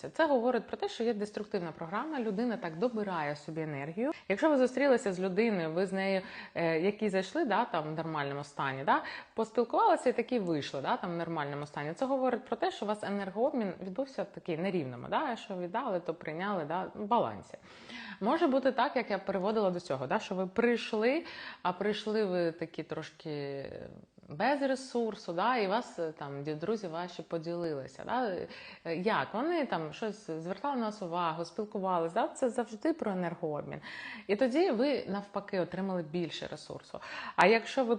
руйнується. Це говорить про те, що є деструктивна програма. Людина так добирає собі енергію. Якщо ви зустрілися з людиною, ви з нею, е, які зайшли, да, там в нормальному стані, да, поспілкувалися і такі вийшли, да, там в нормальному стані. Це говорить про те, що у вас енергообмін відбувся такий нерівному, да, що віддали, то прийняли, да, в балансі. Може бути так, як я переводила до цього, да, що ви прийшли, а прийшли ви такі трошки без ресурсу, да, і вас е, там друзі ваші поділилися. Да? Е, Як вони там щось звертали на вас увагу, спілкувалися, да? це завжди про енергообмін. І тоді ви навпаки отримали більше ресурсу. А якщо ви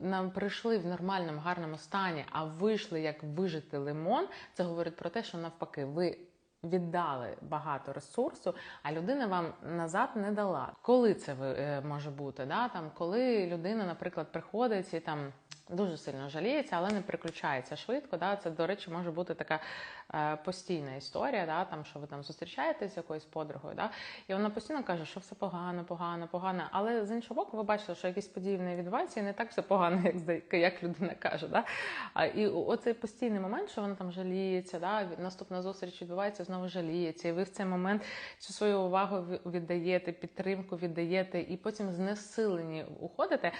нам прийшли в нормальному, гарному стані, а вийшли як вижити лимон, це говорить про те, що навпаки, ви. Віддали багато ресурсу, а людина вам назад не дала. Коли це е, може бути? Да? Там, коли людина, наприклад, приходить і там дуже сильно жаліється, але не переключається швидко. Да? Це, до речі, може бути така е, постійна історія, да? там, що ви там зустрічаєтесь з якоюсь подругою, да? і вона постійно каже, що все погано, погано, погано. Але з іншого боку, ви бачите, що якісь події в неї відбуваються, і не так все погано, як, як людина каже. Да? А, і оцей постійний момент, що вона там жаліється, да? наступна зустріч відбувається, знову жаліється, і ви в цей момент цю свою увагу віддаєте, підтримку віддаєте, і потім знесилені уходите.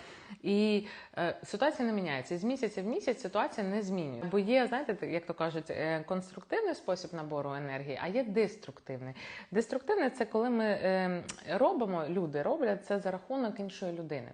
І е, ситуація не міняється. З місяця в місяць ситуація не змінює. Бо є, знаєте, як то кажуть, е, конструктивний спосіб набору енергії, а є деструктивний. Деструктивний це коли ми е, робимо, люди роблять це за рахунок іншої людини.